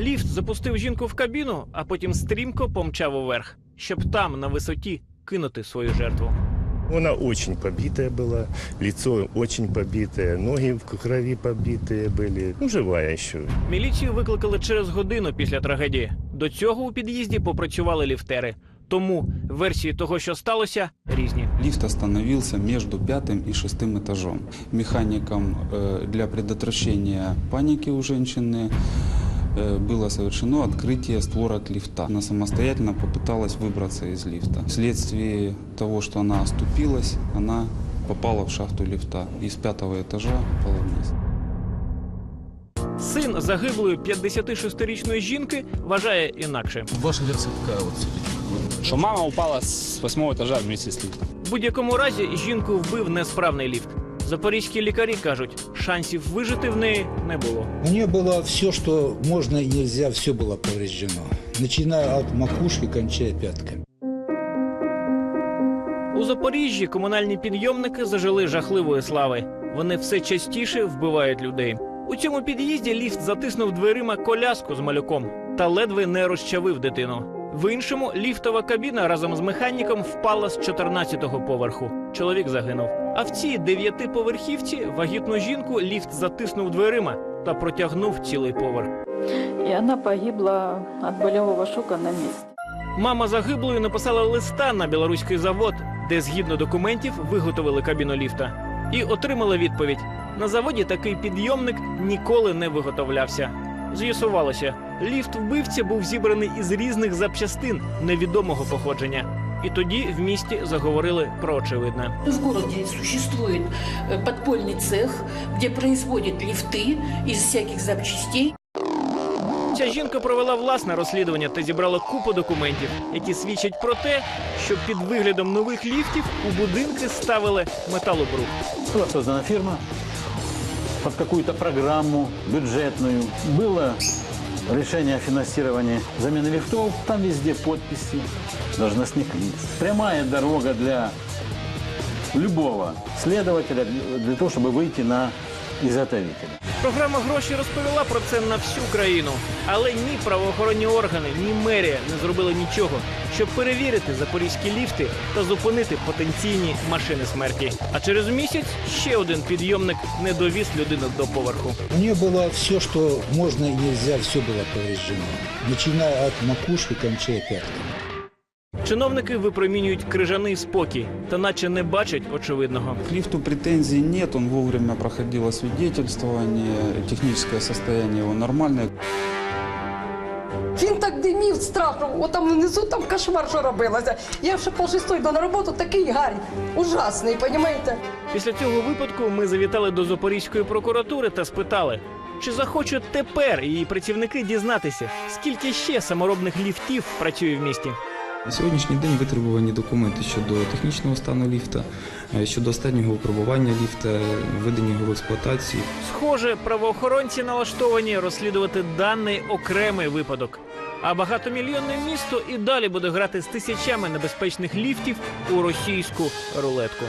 Ліфт запустив жінку в кабіну, а потім стрімко помчав уверх, щоб там, на висоті, кинути свою жертву. Она очень побитая была, лицо очень побитое, ноги в крови побитые были. Ну, живая еще. Міліцію викликали через годину після трагедії. До цього у під'їзді попрацювали ліфтери. Тому версії того, що сталося, різні. Лифт остановился между пятым и шестым этажом. Механиком э, для предотвращения паники у женщины э, было совершено открытие створок лифта. Она самостоятельно попыталась выбраться из лифта. Вследствие того, что она оступилась, она попала в шахту лифта и с пятого этажа упала вниз. Син загиблої 56-річної жінки вважає інакше. Ваша версия какая вот судите? что мама упала с восьмого этажа вместе с лифтом. В будь-якому разі жінку вбив несправний ліфт. Запорізькі лікарі кажуть, шансів вижити в неї не було. У нее было все, что можно и нельзя, все было повреждено. Начиная от макушки, кончая пятками. У Запоріжжі комунальні підйомники зажили жахливої слави. Вони все частіше вбивають людей. У цьому під'їзді ліфт затиснув дверима коляску з малюком та ледве не розчавив дитину. В іншому ліфтова кабіна разом з механіком впала з 14-го поверху. Чоловік загинув. А в цій дев'ятиповерхівці вагітну жінку ліфт затиснув дверима та протягнув цілий поверх. И она погибла от болевого шока на месте. Мама загиблої написала листа на білоруський завод, де згідно документів виготовили кабіну ліфта, і отримала відповідь: на заводі такий підйомник ніколи не виготовлявся. З'ясувалося, ліфт вбивця був зібраний із різних запчастин невідомого походження. І тоді в місті заговорили про очевидне. В городе существует э, подпольный цех, где производят лифты из всяких запчастей. Ця жінка провела власне розслідування та зібрала купу документів, які свідчать про те, що під виглядом нових ліфтів у будинки ставили металобрух. Была создана фирма под какую-то программу бюджетную. Было решение о финансировании замены лифтов. Там везде подписи должностных лиц. Прямая дорога для любого следователя для того, чтобы выйти на изготовителя. Програма гроші розповіла про це на всю країну, але ні правоохоронні органи, ні мерія не зробили нічого, щоб перевірити запорізькі ліфти та зупинити потенційні машини смерті. А через місяць ще один підйомник не довіз людину до поверху. У нее было все, что можно и нельзя, все было повреждено. Начиная от макушки, кончая пятками. Чиновники випромінюють крижаний спокій та наче не бачать очевидного. К лифту претензий нет, он вовремя проходил освидетельствование, техническое состояние его нормальное. Він так димів страшно, от там внизу там кошмар, що робилося. Я ще пол шестої йду на роботу, такий гарь, ужасний, розумієте? Після цього випадку ми завітали до Запорізької прокуратури та спитали, чи захочуть тепер її працівники дізнатися, скільки ще саморобних ліфтів працює в місті. На сьогоднішній день витребувані документи щодо технічного стану ліфта, е, щодо останнього випробування ліфта, введення його в експлуатацію. Схоже, правоохоронці налаштовані розслідувати даний окремий випадок. А багатомільйонне місто і далі буде грати з тисячами небезпечних ліфтів у російську рулетку.